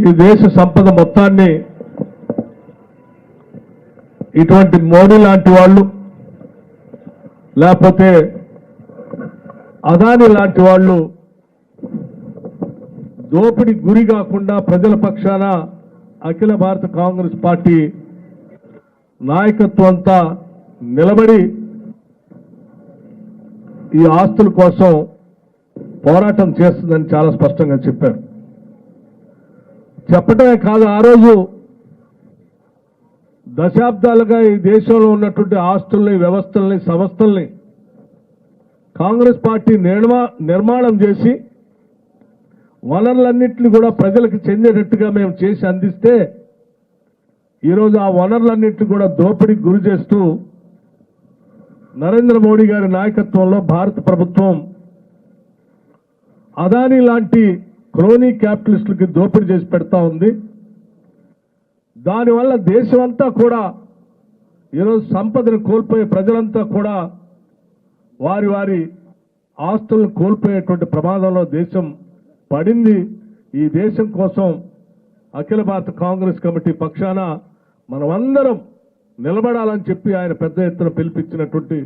ఈ దేశ సంపద మొత్తాన్ని ఇటువంటి మోడీ లాంటి వాళ్ళు లేకపోతే అదాని లాంటి వాళ్ళు దోపిడి గురి కాకుండా ప్రజల పక్షాన అఖిల భారత కాంగ్రెస్ పార్టీ నాయకత్వం అంతా నిలబడి ఈ ఆస్తుల కోసం పోరాటం చేస్తుందని చాలా స్పష్టంగా చెప్పారు. చెప్పటమే కాదు ఆ రోజు దశాబ్దాలుగా ఈ దేశంలో ఉన్నటువంటి ఆస్తుల్ని వ్యవస్థల్ని సంస్థల్ని కాంగ్రెస్ పార్టీ నిర్మా నిర్మాణం చేసి వనరులన్నింటినీ కూడా ప్రజలకు చెందేటట్టుగా మేము చేసి అందిస్తే ఈరోజు ఆ వనరులన్నింటినీ కూడా దోపిడీకి గురి చేస్తూ నరేంద్ర మోడీ గారి నాయకత్వంలో భారత ప్రభుత్వం అదానీ లాంటి క్రోనీ క్యాపిటలిస్టులకి దోపిడీ చేసి పెడతా ఉంది. దానివల్ల దేశమంతా కూడా ఈరోజు సంపదను కోల్పోయే ప్రజలంతా కూడా వారి వారి ఆస్తులను కోల్పోయేటువంటి ప్రమాదంలో దేశం పడింది. ఈ దేశం కోసం అఖిల భారత కాంగ్రెస్ కమిటీ పక్షాన మనమందరం నిలబడాలని చెప్పి ఆయన పెద్ద ఎత్తున పిలిపించినటువంటి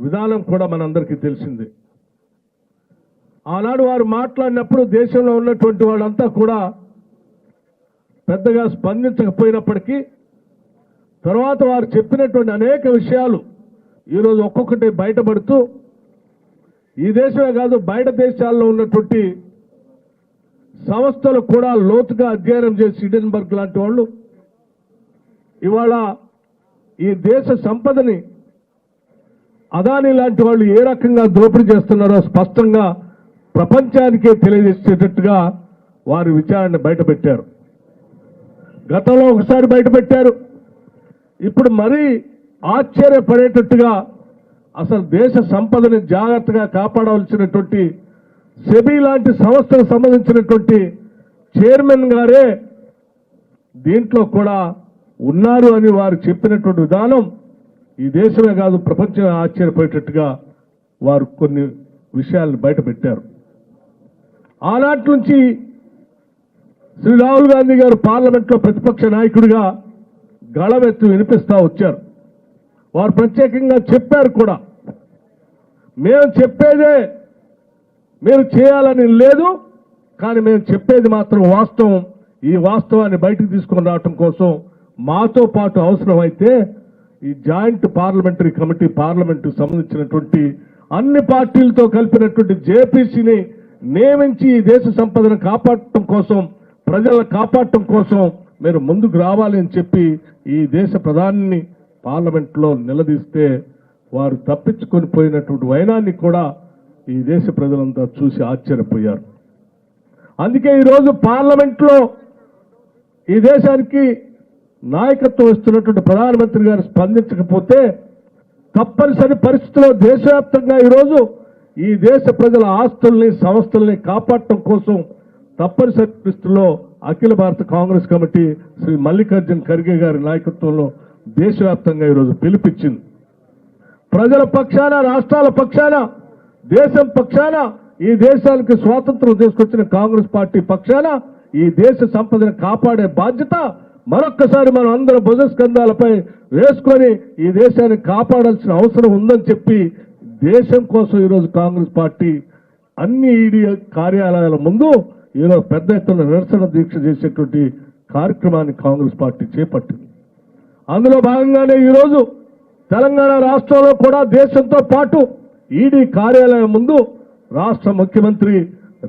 విధానం కూడా మనందరికీ తెలిసిందే. ఆనాడు వారు మాట్లాడినప్పుడు దేశంలో ఉన్నటువంటి వాళ్ళంతా కూడా పెద్దగా స్పందించకపోయినప్పటికీ తర్వాత వారు చెప్పినటువంటి అనేక విషయాలు ఈరోజు ఒక్కొక్కటి బయటపడుతూ ఈ దేశమే కాదు బయట దేశాల్లో ఉన్నటువంటి సంస్థలు కూడా లోతుగా అధ్యయనం చేసి హిడెన్బర్గ్ లాంటి వాళ్ళు ఇవాళ ఈ దేశ సంపదని అదాని లాంటి వాళ్ళు ఏ రకంగా దోపిడీ చేస్తున్నారో స్పష్టంగా ప్రపంచానికే తెలియజేసేటట్టుగా వారి విచారణ బయటపెట్టారు. గతంలో ఒకసారి బయటపెట్టారు. ఇప్పుడు మరీ ఆశ్చర్యపడేటట్టుగా అసలు దేశ సంపదని జాగ్రత్తగా కాపాడవలసినటువంటి సెబీ లాంటి సంస్థకు సంబంధించినటువంటి చైర్మన్ గారే దీంట్లో కూడా ఉన్నారు అని వారు చెప్పినటువంటి విధానం ఈ దేశమే కాదు ప్రపంచం ఆశ్చర్యపోయేటట్టుగా వారు కొన్ని విషయాలను బయటపెట్టారు. ఆనాటి నుంచి శ్రీ రాహుల్ గాంధీ గారు పార్లమెంట్లో ప్రతిపక్ష నాయకుడిగా గళమెత్తు వినిపిస్తూ వచ్చారు. వారు ప్రత్యేకంగా చెప్పారు కూడా. మేము చెప్పేదే మీరు చేయాలని లేదు కానీ మేము చెప్పేది మాత్రం వాస్తవం. ఈ వాస్తవాన్ని బయటకు తీసుకొని రావటం కోసం మాతో పాటు అవసరమైతే ఈ జాయింట్ పార్లమెంటరీ కమిటీ పార్లమెంటుకు సంబంధించినటువంటి అన్ని పార్టీలతో కలిపినటువంటి జేపీసీని మేమించి ఈ దేశ సంపదను కాపాడటం కోసం ప్రజలను కాపాడటం కోసం మీరు ముందుకు రావాలి అని చెప్పి ఈ దేశ ప్రధాని పార్లమెంట్లో నిలదీస్తే వారు తప్పించుకొని పోయినటువంటి వైనాన్ని కూడా ఈ దేశ ప్రజలంతా చూసి ఆశ్చర్యపోయారు. అందుకే ఈరోజు పార్లమెంట్లో ఈ దేశానికి నాయకత్వం ఇస్తున్నటువంటి ప్రధానమంత్రి గారు స్పందించకపోతే తప్పనిసరి పరిస్థితిలో దేశవ్యాప్తంగా ఈరోజు ఈ దేశ ప్రజల ఆస్తుల్ని సంస్థల్ని కాపాడటం కోసం తప్పనిసరి పరిస్థితుల్లో అఖిల భారత కాంగ్రెస్ కమిటీ శ్రీ మల్లికార్జున్ ఖర్గే గారి నాయకత్వంలో దేశవ్యాప్తంగా ఈరోజు పిలిపించింది. ప్రజల పక్షాన రాష్ట్రాల పక్షాన దేశం పక్షాన ఈ దేశానికి స్వాతంత్రం తీసుకొచ్చిన కాంగ్రెస్ పార్టీ పక్షాన ఈ దేశ సంపదను కాపాడే బాధ్యత మరొక్కసారి మనం అందరం భుజస్కంధాలపై వేసుకొని ఈ దేశాన్ని కాపాడాల్సిన అవసరం ఉందని చెప్పి దేశం కోసం ఈరోజు కాంగ్రెస్ పార్టీ అన్ని ఈడీ కార్యాలయాల ముందు ఈరోజు పెద్ద ఎత్తున నిరసన దీక్ష చేసేటువంటి కార్యక్రమాన్ని కాంగ్రెస్ పార్టీ చేపట్టింది. అందులో భాగంగానే ఈరోజు తెలంగాణ రాష్ట్రంలో కూడా దేశంతో పాటు ఈడీ కార్యాలయం ముందు రాష్ట్ర ముఖ్యమంత్రి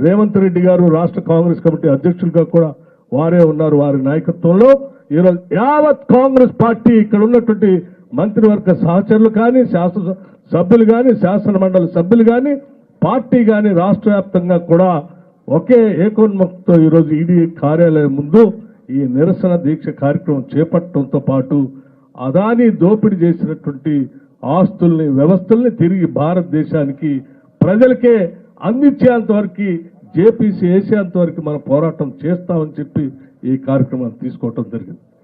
రేవంత్ రెడ్డి గారు రాష్ట్ర కాంగ్రెస్ కమిటీ అధ్యక్షులుగా కూడా వారే ఉన్నారు వారి నాయకత్వంలో. ఈరోజు యావత్ కాంగ్రెస్ పార్టీ ఇక్కడ ఉన్నటువంటి మంత్రివర్గ సహచరులు కానీ శాసన సభ్యులు కానీ శాసన మండలి సభ్యులు కానీ పార్టీ కానీ రాష్ట్ర వ్యాప్తంగా కూడా ఒకే ఏకోన్ముఖతో ఈరోజు ఈడీ కార్యాలయం ముందు ఈ నిరసన దీక్ష కార్యక్రమం చేపట్టడంతో పాటు అదాని దోపిడీ చేసినటువంటి ఆస్తుల్ని వ్యవస్థల్ని తిరిగి భారతదేశానికి ప్రజలకే అందించేంత వరకు జేపీసీ వేసేంత వరకు మనం పోరాటం చేస్తామని చెప్పి ఈ కార్యక్రమాన్ని తీసుకోవటం జరిగింది.